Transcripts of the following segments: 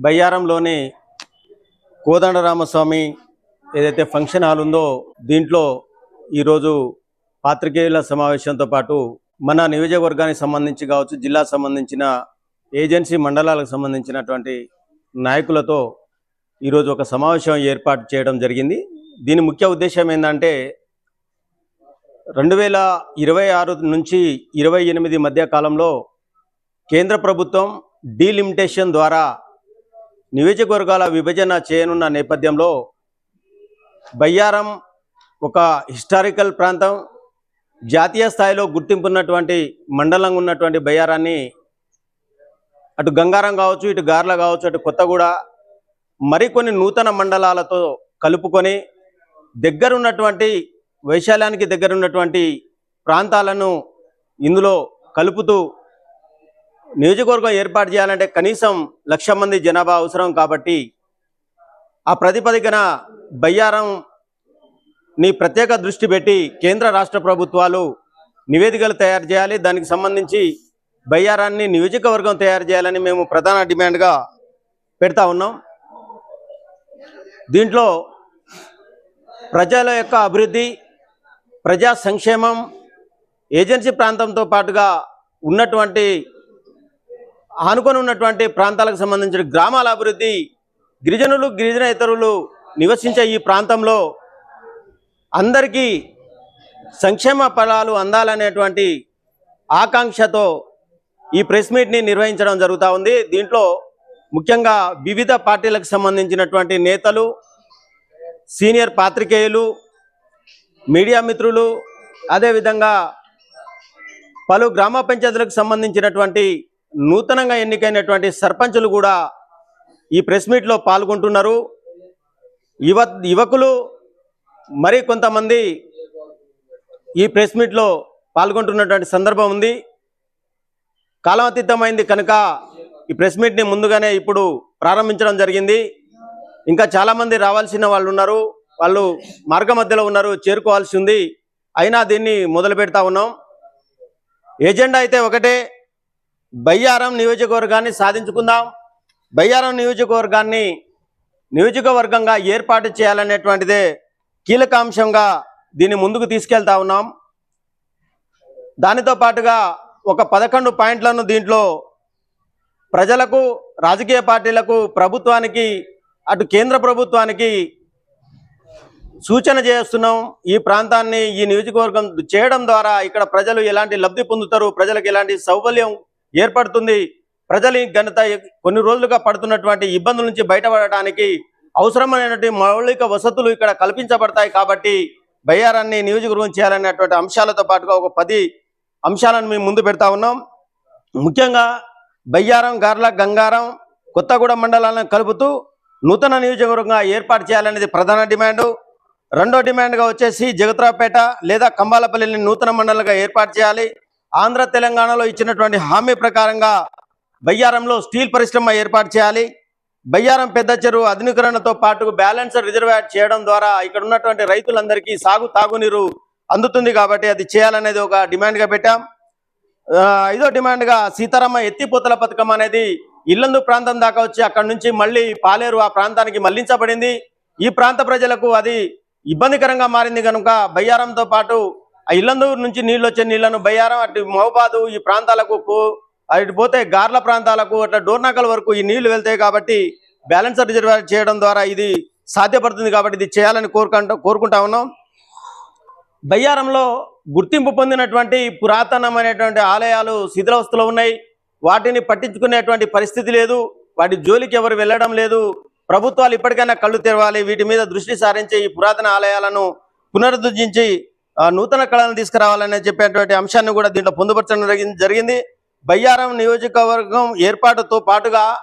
బయ్యారంలోని కోదండరామస్వామి ఏదైతే function hall ఉందో దీంట్లో ఈరోజు పాత్రికేయుల సమావేశంతో పాటు మన నియోజకవర్గానికి సంబంధించి కావచ్చు జిల్లా సంబంధించిన ఏజెన్సీ మండలాలకు సంబంధించినటువంటి నాయకులతో ఈరోజు ఒక సమావేశం ఏర్పాటు చేయడం జరిగింది. దీని ముఖ్య ఉద్దేశం ఏంటంటే రెండు వేల ఇరవై ఆరు నుంచి ఇరవై ఎనిమిది మధ్య కాలంలో కేంద్ర ప్రభుత్వం డీలిమిటేషన్ ద్వారా నియోజకవర్గాల విభజన చేయనున్న నేపథ్యంలో బయ్యారం ఒక హిస్టారికల్ ప్రాంతం జాతీయ స్థాయిలో గుర్తింపు ఉన్నటువంటి మండలంగా ఉన్నటువంటి బయ్యారాన్ని అటు గంగారం కావచ్చు ఇటు గార్ల కావచ్చు అటు కొత్తగూడ మరికొన్ని నూతన మండలాలతో కలుపుకొని దగ్గరున్నటువంటి వైశాల్యానికి దగ్గరున్నటువంటి ప్రాంతాలను ఇందులో కలుపుతూ నియోజకవర్గం ఏర్పాటు చేయాలంటే కనీసం లక్ష మంది జనాభా అవసరం కాబట్టి ఆ ప్రతిపదికన బయ్యారంని ప్రత్యేక దృష్టి పెట్టి కేంద్ర రాష్ట్ర ప్రభుత్వాలు నివేదికలు తయారు చేయాలి. దానికి సంబంధించి బయ్యారాన్ని నియోజకవర్గం తయారు చేయాలని మేము ప్రధాన డిమాండ్గా పెడతా ఉన్నాం. దీంట్లో ప్రజల యొక్క అభివృద్ధి ప్రజా సంక్షేమం ఏజెన్సీ ప్రాంతంతో పాటుగా ఉన్నటువంటి ఆనుకొని ఉన్నటువంటి ప్రాంతాలకు సంబంధించిన గ్రామాల అభివృద్ధి గిరిజనులు గిరిజన ఇతరులు నివసించే ఈ ప్రాంతంలో అందరికీ సంక్షేమ ఫలాలు అందాలనేటువంటి ఆకాంక్షతో ఈ ప్రెస్ మీట్ని నిర్వహించడం జరుగుతూ ఉంది. దీంట్లో ముఖ్యంగా వివిధ పార్టీలకు సంబంధించినటువంటి నేతలు సీనియర్ పాత్రికేయులు మీడియా మిత్రులు అదేవిధంగా పలు గ్రామ పంచాయతీలకు సంబంధించినటువంటి నూతనంగా ఎన్నికైనటువంటి సర్పంచులు కూడా ఈ ప్రెస్ మీట్లో పాల్గొంటున్నారు. యువ యువకులు మరి కొంతమంది ఈ ప్రెస్ మీట్లో పాల్గొంటున్నటువంటి సందర్భం ఉంది. కాలమతీతమైంది కనుక ఈ ప్రెస్ మీట్ని ముందుగానే ఇప్పుడు ప్రారంభించడం జరిగింది. ఇంకా చాలామంది రావాల్సిన వాళ్ళు ఉన్నారు. వాళ్ళు మార్గ మధ్యలో ఉన్నారు చేరుకోవాల్సి ఉంది. అయినా దీన్ని మొదలు పెడతా ఉన్నాం. ఎజెండా అయితే ఒకటే. బయ్యారం నియోజకవర్గాన్ని సాధించుకుందాం. బయ్యారం నియోజకవర్గాన్ని నియోజకవర్గంగా ఏర్పాటు చేయాలనేటువంటిదే కీలక అంశంగా దీన్ని ముందుకు తీసుకెళ్తా ఉన్నాం. దానితో పాటుగా ఒక పదకొండు పాయింట్లను దీంట్లో ప్రజలకు రాజకీయ పార్టీలకు ప్రభుత్వానికి అటు కేంద్ర ప్రభుత్వానికి సూచన చేస్తున్నాం. ఈ ప్రాంతాన్ని ఈ నియోజకవర్గం చేయడం ద్వారా ఇక్కడ ప్రజలు ఎలాంటి లబ్ధి పొందుతారు? ప్రజలకు ఎలాంటి సౌకర్యం ఏర్పడుతుంది. ప్రజలు ఘనత కొన్ని రోజులుగా పడుతున్నటువంటి ఇబ్బందుల నుంచి బయటపడటానికి అవసరమైనటువంటి మౌలిక వసతులు ఇక్కడ కల్పించబడతాయి కాబట్టి బయ్యారాన్ని నియోజకవర్గం చేయాలనేటువంటి అంశాలతో పాటుగా ఒక పది అంశాలను మేము ముందు పెడతా ఉన్నాం. ముఖ్యంగా బయ్యారం గార్ల గంగారం కొత్తగూడెం మండలాలను కలుపుతూ నూతన నియోజకవర్గంగా ఏర్పాటు చేయాలనేది ప్రధాన డిమాండు. రెండో డిమాండ్గా వచ్చేసి జగత్రావుపేట లేదా కంబాలపల్లిని నూతన మండలంగా ఏర్పాటు చేయాలి. ఆంధ్ర తెలంగాణలో ఇచ్చినటువంటి హామీ ప్రకారంగా బయ్యారంలో స్టీల్ పరిశ్రమ ఏర్పాటు చేయాలి. బయ్యారం పెద్ద చెరువు ఆధునీకరణతో పాటు బ్యాలెన్స్ రిజర్వాయర్ చేయడం ద్వారా ఇక్కడ ఉన్నటువంటి రైతులందరికీ సాగు తాగునీరు అందుతుంది కాబట్టి అది చేయాలనేది ఒక డిమాండ్గా పెట్టాం. ఐదో డిమాండ్గా సీతారామ ఎత్తిపోతల పథకం అనేది ఇల్లందు ప్రాంతం దాకా వచ్చి అక్కడ నుంచి మళ్ళీ పాలేరు ఆ ప్రాంతానికి మళ్ళించబడింది. ఈ ప్రాంత ప్రజలకు అది ఇబ్బందికరంగా మారింది కనుక బయ్యారంతో పాటు ఆ ఇల్లందూరు నుంచి నీళ్ళు వచ్చే నీళ్ళను బయ్యారం అటు మహబాదు ఈ ప్రాంతాలకు పో- అటు పోతే గార్ల ప్రాంతాలకు అట్లా డోర్నాకల్ వరకు ఈ నీళ్ళు వెళ్తాయి కాబట్టి బ్యాలెన్స్ రిజర్వాయర్ చేయడం ద్వారా ఇది సాధ్యపడుతుంది కాబట్టి ఇది చేయాలని కోరుకుంటా కోరుకుంటా ఉన్నాం. బయ్యారంలో గుర్తింపు పొందినటువంటి పురాతనమైనటువంటి ఆలయాలు శిథిలావస్థలో ఉన్నాయి. వాటిని పట్టించుకునేటువంటి పరిస్థితి లేదు. వాటి జోలికి ఎవరు వెళ్ళడం లేదు. ప్రభుత్వాలు ఇప్పటికైనా కళ్ళు తెరవాలి. వీటి మీద దృష్టి సారించి ఈ పురాతన ఆలయాలను పునరుద్ధరించి నూతన కళలను తీసుకురావాలని చెప్పేటువంటి అంశాన్ని కూడా దీంట్లో పొందుపరచడం జరిగింది జరిగింది. బయ్యారం నియోజకవర్గం ఏర్పాటుతో పాటుగా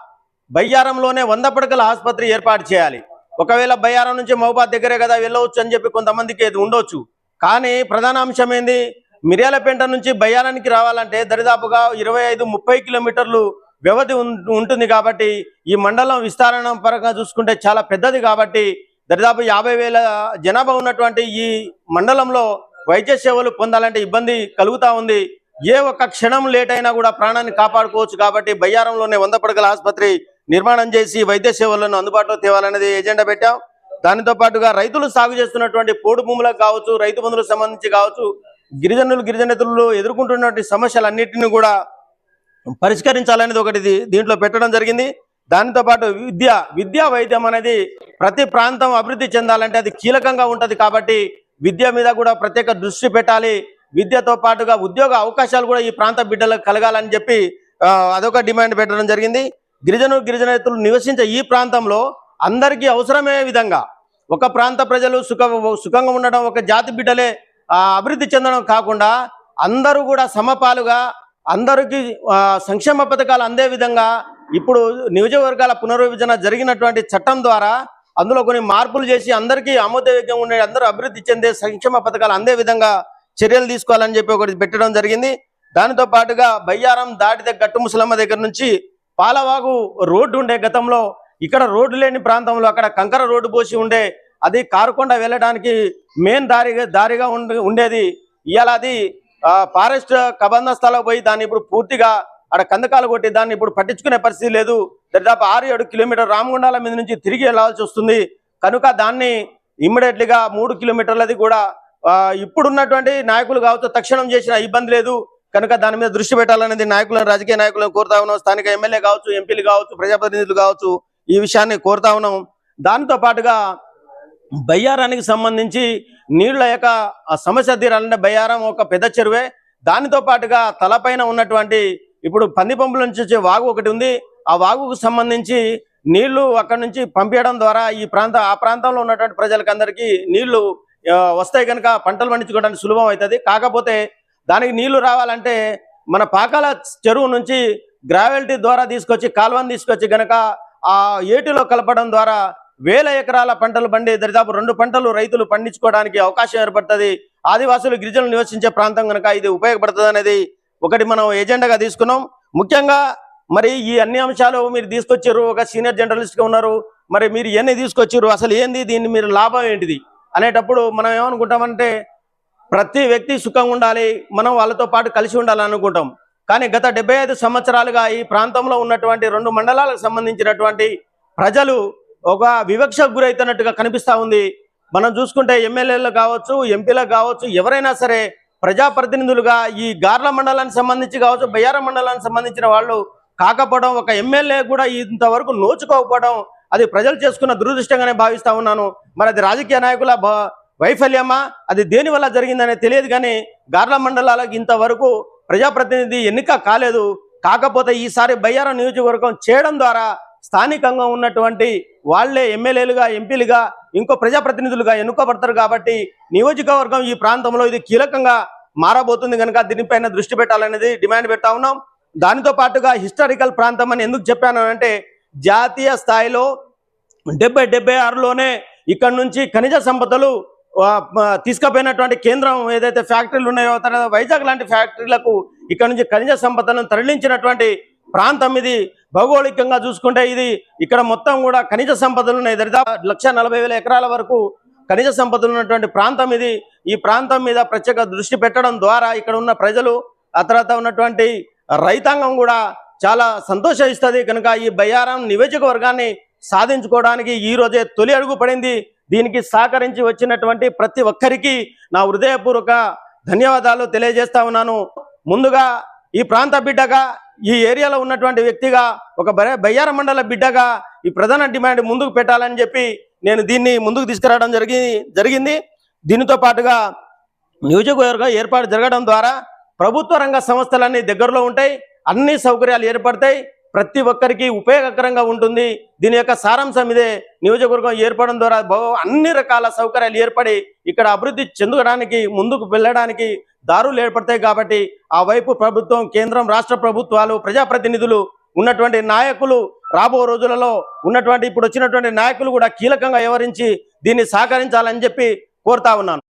బయ్యారంలోనే వంద పడకల ఆసుపత్రి ఏర్పాటు చేయాలి. ఒకవేళ బయ్యారం నుంచి మహబాద్ దగ్గరే కదా వెళ్ళవచ్చు అని చెప్పి కొంతమందికి ఇది ఉండొచ్చు. కానీ ప్రధాన అంశం ఏంది? మిర్యాలపేంట నుంచి బయ్యారానికి రావాలంటే దరిదాపుగా ఇరవై ఐదు ముప్పై కిలోమీటర్లు వ్యవధి ఉం- ఉంటుంది కాబట్టి ఈ మండలం విస్తరణ పరంగా చూసుకుంటే చాలా పెద్దది కాబట్టి దరిదాపు యాభై వేల జనాభా ఉన్నటువంటి ఈ మండలంలో వైద్య సేవలు పొందాలంటే ఇబ్బంది కలుగుతూ ఉంది. ఏ ఒక్క క్షణం లేట్ అయినా కూడా ప్రాణాన్ని కాపాడుకోవచ్చు కాబట్టి బయ్యారంలోనే వంద పడకల ఆసుపత్రి నిర్మాణం చేసి వైద్య సేవలను అందుబాటులో తేవాలనేది ఎజెండా పెట్టాం. దానితో పాటుగా రైతులు సాగు చేస్తున్నటువంటి పోడు భూములకు కావచ్చు రైతు బంధువులకు సంబంధించి కావచ్చు గిరిజనులు గిరిజనేతలు ఎదుర్కొంటున్నటువంటి సమస్యలన్నింటినీ కూడా పరిష్కరించాలనేది ఒకటి దీంట్లో పెట్టడం జరిగింది. దానితో పాటు విద్య విద్యా వైద్యం అనేది ప్రతి ప్రాంతం అభివృద్ధి చెందాలంటే అది కీలకంగా ఉంటుంది కాబట్టి విద్య మీద కూడా ప్రత్యేక దృష్టి పెట్టాలి. విద్యతో పాటుగా ఉద్యోగ అవకాశాలు కూడా ఈ ప్రాంత బిడ్డలకు కలగాలని చెప్పి అదొక డిమాండ్ పెట్టడం జరిగింది. గిరిజనులు గిరిజనేతలు నివసించే ఈ ప్రాంతంలో అందరికీ అవసరమయ్యే విధంగా ఒక ప్రాంత ప్రజలు సుఖ సుఖంగా ఉండడం ఒక జాతి బిడ్డలే అభివృద్ధి చెందడం కాకుండా అందరూ కూడా సమపాలుగా అందరికీ సంక్షేమ పథకాలు అందే విధంగా ఇప్పుడు నియోజకవర్గాల పునర్విభజన జరిగినటువంటి చట్టం ద్వారా అందులో కొన్ని మార్పులు చేసి అందరికీ ఆమోదయోగ్యంగా ఉండే అందరూ అభివృద్ధి చెందే సంక్షేమ పథకాలు అందే విధంగా చర్యలు తీసుకోవాలని చెప్పి ఒకటి పెట్టడం జరిగింది. దానితో పాటుగా బయ్యారం దాటితే గట్టు ముసలమ్మ దగ్గర నుంచి పాలవాగు రోడ్డు ఉండే గతంలో ఇక్కడ రోడ్డు లేని ప్రాంతంలో అక్కడ కంకర రోడ్డు పోసి ఉండే అది కారుకొండ వెళ్ళడానికి మెయిన్ దారిగా దారిగా ఉండే ఉండేది. ఇవాళ అది ఫారెస్ట్ కబంధ స్థలం పోయి దాన్ని ఇప్పుడు పూర్తిగా అక్కడ కందకాలు కొట్టి దాన్ని ఇప్పుడు పట్టించుకునే పరిస్థితి లేదు. దాదాపు ఆరు ఏడు కిలోమీటర్ రామగుండాల మీద నుంచి తిరిగి వెళ్ళాల్సి వస్తుంది. కనుక దాన్ని ఇమ్మీడియట్లీగా మూడు కిలోమీటర్లది కూడా ఇప్పుడున్నటువంటి నాయకులు కావచ్చు తక్షణం చేసిన ఇబ్బంది లేదు. కనుక దాని మీద దృష్టి పెట్టాలనేది నాయకులను రాజకీయ నాయకులను కోరుతా ఉన్నాం. స్థానిక ఎమ్మెల్యే కావచ్చు ఎంపీలు కావచ్చు ప్రజాప్రతినిధులు కావచ్చు ఈ విషయాన్ని కోరుతా ఉన్నాం. దానితో పాటుగా బయ్యారానికి సంబంధించి నీళ్ళ యొక్క సమస్య తీరాలంటే బయ్యారం ఒక పెద్ద చెరువే. దానితో పాటుగా తలపైన ఉన్నటువంటి ఇప్పుడు పందిపంపుల నుంచి వచ్చే వాగు ఒకటి ఉంది. ఆ వాగుకు సంబంధించి నీళ్ళు అక్కడి నుంచి పంపించడం ద్వారా ఈ ప్రాంత ఆ ప్రాంతంలో ఉన్నటువంటి ప్రజలకు అందరికీ నీళ్ళు వస్తాయి కనుక పంటలు పండించుకోవడానికి సులభం అవుతుంది. కాకపోతే దానికి నీళ్ళు రావాలంటే మన పాకాల చెరువు నుంచి గ్రావెల్టీ ద్వారా తీసుకొచ్చి కాలువను తీసుకొచ్చి గనక ఆ ఏటిలో కలపడం ద్వారా వేల ఎకరాల పంటలు పండి దరిదాపు రెండు పంటలు రైతులు పండించుకోవడానికి అవకాశం ఏర్పడుతుంది. ఆదివాసులు గిరిజనులు నివసించే ప్రాంతం కనుక ఇది ఉపయోగపడుతుంది అనేది ఒకటి మనం ఎజెండాగా తీసుకున్నాం. ముఖ్యంగా మరి ఈ అన్ని అంశాలు మీరు తీసుకొచ్చారు ఒక సీనియర్ జర్నలిస్ట్గా ఉన్నారు. మరి మీరు ఇవన్నీ తీసుకొచ్చారు అసలు ఏంది దీన్ని మీరు లాభం ఏంటిది? అనేటప్పుడు మనం ఏమనుకుంటామంటే ప్రతి వ్యక్తి సుఖంగా ఉండాలి మనం వాళ్ళతో పాటు కలిసి ఉండాలని అనుకుంటాం. కానీ గత డెబ్బై ఐదు సంవత్సరాలుగా ఈ ప్రాంతంలో ఉన్నటువంటి రెండు మండలాలకు సంబంధించినటువంటి ప్రజలు ఒక వివక్షకు గురవుతున్నట్టుగా కనిపిస్తూ ఉంది. మనం చూసుకుంటే ఎమ్మెల్యేలు కావచ్చు ఎంపీలకు కావచ్చు ఎవరైనా సరే ప్రజాప్రతినిధులుగా ఈ గార్ల మండలానికి సంబంధించి కావచ్చు బయ్యారం మండలానికి సంబంధించిన వాళ్ళు కాకపోవడం ఒక ఎమ్మెల్యే కూడా ఇంతవరకు నోచుకోకపోవడం అది ప్రజలు చేసుకున్న దురదృష్టంగానే భావిస్తా ఉన్నాను. మరి అది రాజకీయ నాయకుల వైఫల్యమా? అది దేని వల్ల జరిగిందనే తెలియదు కానీ గార్ల మండలాలకు ఇంతవరకు ప్రజాప్రతినిధి ఎన్నిక కాలేదు. కాకపోతే ఈసారి బయ్యారం నియోజకవర్గం చేయడం ద్వారా స్థానికంగా ఉన్నటువంటి వాళ్ళే ఎమ్మెల్యేలుగా ఎంపీలుగా ఇంకో ప్రజాప్రతినిధులుగా ఎన్నుకోబడతారు కాబట్టి నియోజకవర్గం ఈ ప్రాంతంలో ఇది కీలకంగా మారబోతుంది కనుక దీనిపైన దృష్టి పెట్టాలనేది డిమాండ్ పెడతా ఉన్నాం. దానితో పాటుగా హిస్టారికల్ ప్రాంతం అని ఎందుకు చెప్పాను అంటే జాతీయ స్థాయిలో డెబ్బై డెబ్బై ఆరులోనే ఇక్కడ నుంచి ఖనిజ సంపదలు తీసుకుపోయినటువంటి కేంద్రం ఏదైతే ఫ్యాక్టరీలు ఉన్నాయో తర్వాత వైజాగ్ లాంటి ఫ్యాక్టరీలకు ఇక్కడ నుంచి ఖనిజ సంపదలను తరలించినటువంటి ప్రాంతం ఇది. భౌగోళికంగా చూసుకుంటే ఇది ఇక్కడ మొత్తం కూడా ఖనిజ సంపదలు ఉన్నాయి. దరిదాపు లక్ష నలభై వేల ఎకరాల వరకు ఖనిజ సంపదలు ఉన్నటువంటి ప్రాంతం ఇది. ఈ ప్రాంతం మీద ప్రత్యేక దృష్టి పెట్టడం ద్వారా ఇక్కడ ఉన్న ప్రజలు ఆ తర్వాత ఉన్నటువంటి రైతాంగం కూడా చాలా సంతోషిస్తుంది. కనుక ఈ బయ్యారం నియోజకవర్గాన్ని సాధించుకోవడానికి ఈరోజే తొలి అడుగు పడింది. దీనికి సహకరించి వచ్చినటువంటి ప్రతి ఒక్కరికి నా హృదయపూర్వక ధన్యవాదాలు తెలియజేస్తా ఉన్నాను. ముందుగా ఈ ప్రాంత బిడ్డగా ఈ ఏరియాలో ఉన్నటువంటి వ్యక్తిగా ఒక బయ- బయ్యారం మండల బిడ్డగా ఈ ప్రధాన డిమాండ్ ముందుకు పెట్టాలని చెప్పి నేను దీన్ని ముందుకు తీసుకురావడం జరిగి జరిగింది. దీనితో పాటుగా నియోజకవర్గం ఏర్పాటు జరగడం ద్వారా ప్రభుత్వ రంగ సంస్థలన్నీ దగ్గరలో ఉంటాయి. అన్ని సౌకర్యాలు ఏర్పడతాయి. ప్రతి ఒక్కరికి ఉపయోగకరంగా ఉంటుంది. దీని యొక్క సారాంశం ఇదే. నియోజకవర్గం ఏర్పడడం ద్వారా బహు- అన్ని రకాల సౌకర్యాలు ఏర్పడి ఇక్కడ అభివృద్ధి చెందడానికి ముందుకు వెళ్ళడానికి దారులు ఏర్పడతాయి కాబట్టి ఆ వైపు ప్రభుత్వం కేంద్రం రాష్ట్ర ప్రభుత్వాలు ప్రజాప్రతినిధులు ఉన్నటువంటి నాయకులు రాబో రోజులలో ఉన్నటువంటి ఇప్పుడు వచ్చినటువంటి నాయకులు కూడా కీలకంగా వ్యవహరించి దీన్ని సహకరించాలని చెప్పి కోరుతా ఉన్నాను.